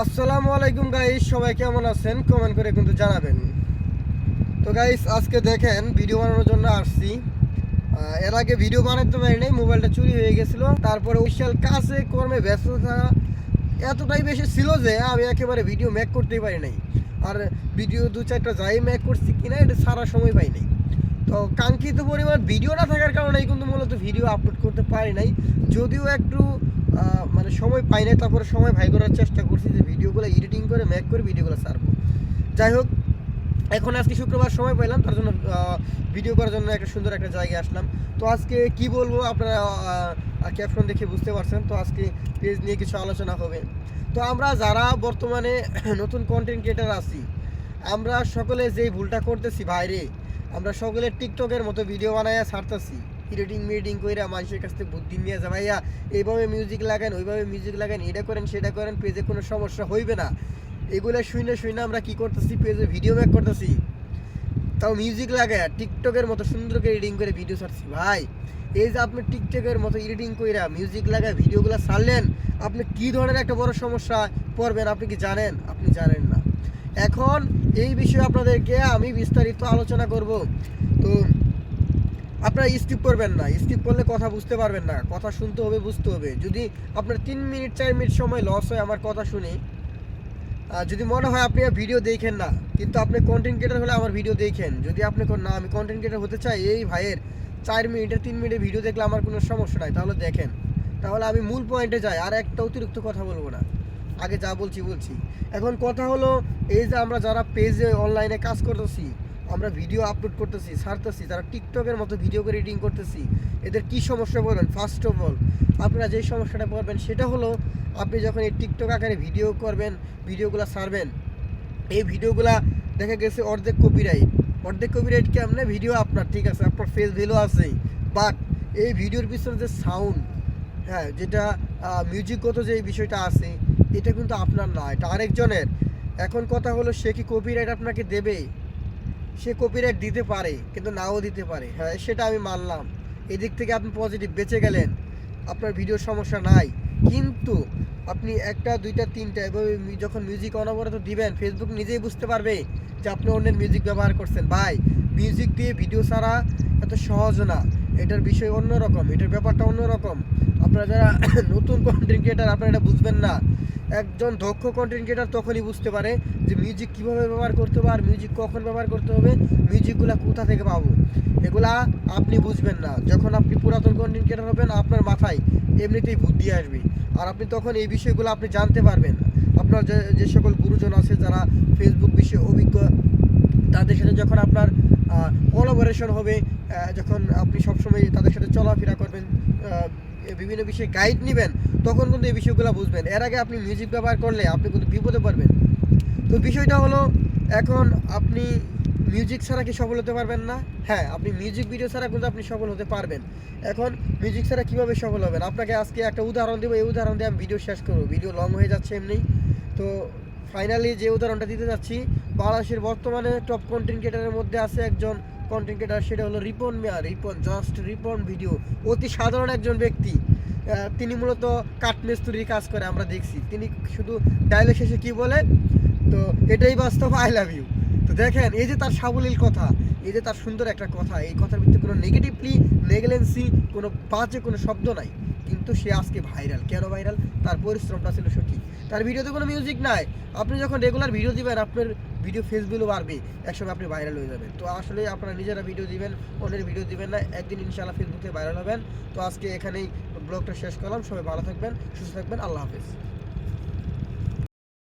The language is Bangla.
আসসালামু আলাইকুম গাইস সবাই কেমন আছেন? কমেন্ট করে কিন্তু জানাবেন। তো গাইস আজকে দেখেন ভিডিও বানানোর জন্য আসছি। এর আগে ভিডিও বানাতে পারি নাই মোবাইলটা চুরি হয়ে গেছিল। তারপরে বিশাল কাছে কর্মে ব্যস্ত থাকা এতটাই বেশি ছিল যে আমি একেবারে ভিডিও মেক করতেই পারি নাই। আর ভিডিও দু চারটা যাই মেক করছি কিনা, এটা সারা সময় পাই নাই। তো কাঙ্ক্ষিত পরিমাণ ভিডিও না থাকার কারণেই কিন্তু মূলত ভিডিও আপলোড করতে পারি নাই। যদিও একটু মানে সময় পাই নাই, তারপরে সময় ভাই করার চেষ্টা করছি যে ভিডিওগুলো এডিটিং করে মেক করে ভিডিওগুলো ছাড়বো। যাই হোক, এখন আজকে শুক্রবার সময় পেলাম তার জন্য ভিডিও করার জন্য একটা সুন্দর একটা জায়গায় আসলাম। তো আজকে কি বলব আপনারা ক্যাপশন দেখে বুঝতে পারছেন, তো আজকে পেজ নিয়ে কিছু আলোচনা হবে। তো আমরা যারা বর্তমানে নতুন কন্টেন্ট ক্রিয়েটার আছি, আমরা সকলে যেই ভুলটা করতেছি বাইরে আমরা সকলে টিকটকের মতো ভিডিও বানাইয়া ছাড়তেছি। এডিটিং মিডিং কইরা মানুষের কাছ থেকে বুদ্ধি নিয়ে যা ভাইয়া, এইভাবে মিউজিক লাগান, ওইভাবে মিউজিক লাগান, এটা করেন, সেটা করেন পেজে কোনো সমস্যা হইবে না। এগুলো শুনে শুনে আমরা কি করতেছি? পেজে ভিডিও মেক করতেছি। তাও মিউজিক লাগায় টিকটকের মতো সুন্দর করে এডিটিং করে ভিডিও ছাড়ছি। ভাই, এই যে আপনি টিকটকের মতো এডিটিং কইরা মিউজিক লাগায় ভিডিওগুলো ছাড়লেন, আপনি কি ধরনের একটা বড় সমস্যা পড়বেন আপনি কি জানেন? আপনি জানেন না। এখন এই বিষয়ে আপনাদেরকে আমি বিস্তারিত আলোচনা করব। তো আপনারা স্কিপ করবেন না স্কিপ করলে কথা বুঝতে পারবেন না, কথা শুনতে হবে, বুঝতে হবে। যদি আপনার তিন মিনিট, চার মিনিট সময় লস হয় আমার কথা শুনে যদি মনে হয় আপনি ভিডিও দেখেন না, কিন্তু আপনি কন্টেন্ট ক্রিয়েটার হলে আমার ভিডিও দেখেন। যদি আপনি না, আমি কন্টেন্ট ক্রিয়েটার হতে চাই, এই ভাইয়ের চার মিনিটের তিন মিনিটের ভিডিও দেখলে আমার কোনো সমস্যা নাই, তাহলে দেখেন। তাহলে আমি মূল পয়েন্টে যাই, আর একটা অতিরিক্ত কথা বলব না। আগে যা বলছি বলছি। এখন কথা হলো, এই যে আমরা যারা পেজে অনলাইনে কাজ করতেছি আমরা ভিডিও আপলোড করতেছি, ছাড়তেছি, তারা টিকটকের মতো ভিডিও করে এডিটিং করতেছি। এদের কি সমস্যা পড়বেন ফার্স্ট অফ অল আপনারা যেই সমস্যাটা পড়বেন সেটা হলো, আপনি যখন এই টিকটক আকারে ভিডিও করবেন ভিডিওগুলো ছাড়বেন, এই ভিডিওগুলা দেখা গেছে অর্ধেক কপিরাইট অর্ধেক কপিরাইট কেমনে? ভিডিও আপনার, ঠিক আছে, আপনার ফেস ভ্যালু আছে বাট এই ভিডিওর পিছনে যে সাউন্ড হ্যাঁ যেটা মিউজিকগত যে বিষয়টা আছে, এটা কিন্তু আপনার না, এটা আরেকজনের। এখন কথা হলো, সে কি কপিরাইট আপনাকে দেবে? সে কপিরাইট দিতে পারে, কিন্তু নাও দিতে পারে। হ্যাঁ সেটা আমি মানলাম। এদিক থেকে আপনি পজিটিভ বেঁচে গেলেন। আপনার ভিডিও সমস্যা নাই। কিন্তু আপনি একটা, দুইটা, তিনটা, এভাবে যখন মিউজিক অনবরত দিবেন ফেসবুক নিজেই বুঝতে পারবে যে আপনি অন্যের মিউজিক ব্যবহার করছেন। ভাই মিউজিক দিয়ে ভিডিও ছাড়া এত সহজ না। এটার বিষয় অন্যরকম, এটার ব্যাপারটা অন্যরকম। আপনারা যারা নতুন কন্টেন্ট ক্রিয়েটার আপনারা এটা বুঝবেন না। একজন দক্ষ কন্টেন্ট ক্রিয়েটার তখনই বুঝতে পারে যে মিউজিক কীভাবে ব্যবহার করতে হবে আর মিউজিক কখন ব্যবহার করতে হবে মিউজিকগুলো কোথা থেকে পাবো। এগুলা আপনি বুঝবেন না। যখন আপনি পুরাতন কন্টেন্ট ক্রিয়েটার হবেন, আপনার মাথায় এমনিতেই বুদ্ধি আসবে। আর আপনি তখন এই বিষয়গুলো আপনি জানতে পারবেন। আপনার যে সকল গুরুজন আছে যারা ফেসবুক বিষয়ে অভিজ্ঞ, তাদের সাথে যখন আপনার কোলাবোরেশন হবে যখন আপনি সবসময় তাদের সাথে চলাফেরা করবেন বিভিন্ন বিষয়ে গাইড নেবেন, তখন কিন্তু এই বিষয়গুলো বুঝবেন। এর আগে আপনি মিউজিক ব্যবহার করলে আপনি কিন্তু বিপদে পারবেন তো বিষয়টা হলো, এখন আপনি মিউজিক ছাড়া কি সফল হতে পারবেন না? হ্যাঁ আপনি মিউজিক ভিডিও ছাড়া কিন্তু আপনি সফল হতে পারবেন। এখন মিউজিক ছাড়া কীভাবে সফল হবেন? আপনাকে আজকে একটা উদাহরণ দেবো, এই উদাহরণ দিয়ে আমি ভিডিও শেষ করব। ভিডিও লং হয়ে যাচ্ছে এমনি। তো ফাইনালি যে উদাহরণটা দিতে যাচ্ছি, বাংলাদেশের বর্তমানে টপ কন্টেন্ট ক্রিয়েটারের মধ্যে আছে একজন কন্টেন্ট ক্রিয়েটার সেটা হলো রিপন মিয়া। রিপন জাস্ট রিপন ভিডিও অতি সাধারণ একজন ব্যক্তি। তিনি মূলত কাঠমিস্ত্রির কাজ করে, আমরা দেখছি। তিনি শুধু ডায়লগ শেষে কি বলে? তো, এটাই বাস্তব আই লাভ ইউ তো দেখেন, এই যে তার সাবলীল কথা, এই যে তার সুন্দর একটা কথা, এই কথার ভিতরে কোনো নেগেটিভলি নেগলেন্সি কোনো বাজে কোনো শব্দ নাই। কিন্তু সে আজকে ভাইরাল কেন ভাইরাল তার পরিশ্রমটা ছিল সঠিক। তার ভিডিওতে কোনো মিউজিক নাই। আপনি যখন রেগুলার ভিডিও দিবেন, আপনার ভিডিও ফেসবুকও বাড়বে। একসময় আপনি ভাইরাল হয়ে যাবেন। তো আসলে আপনারা নিজেরা ভিডিও দিবেন, অন্যের ভিডিও দিবেন না। একদিন ইনশাআল্লাহ ফেসবুকে ভাইরাল হবেন। তো আজকে এখানেই ব্লগটা শেষ করলাম। সবাই ভালো থাকবেন, সুস্থ থাকবেন। আল্লাহ হাফেজ।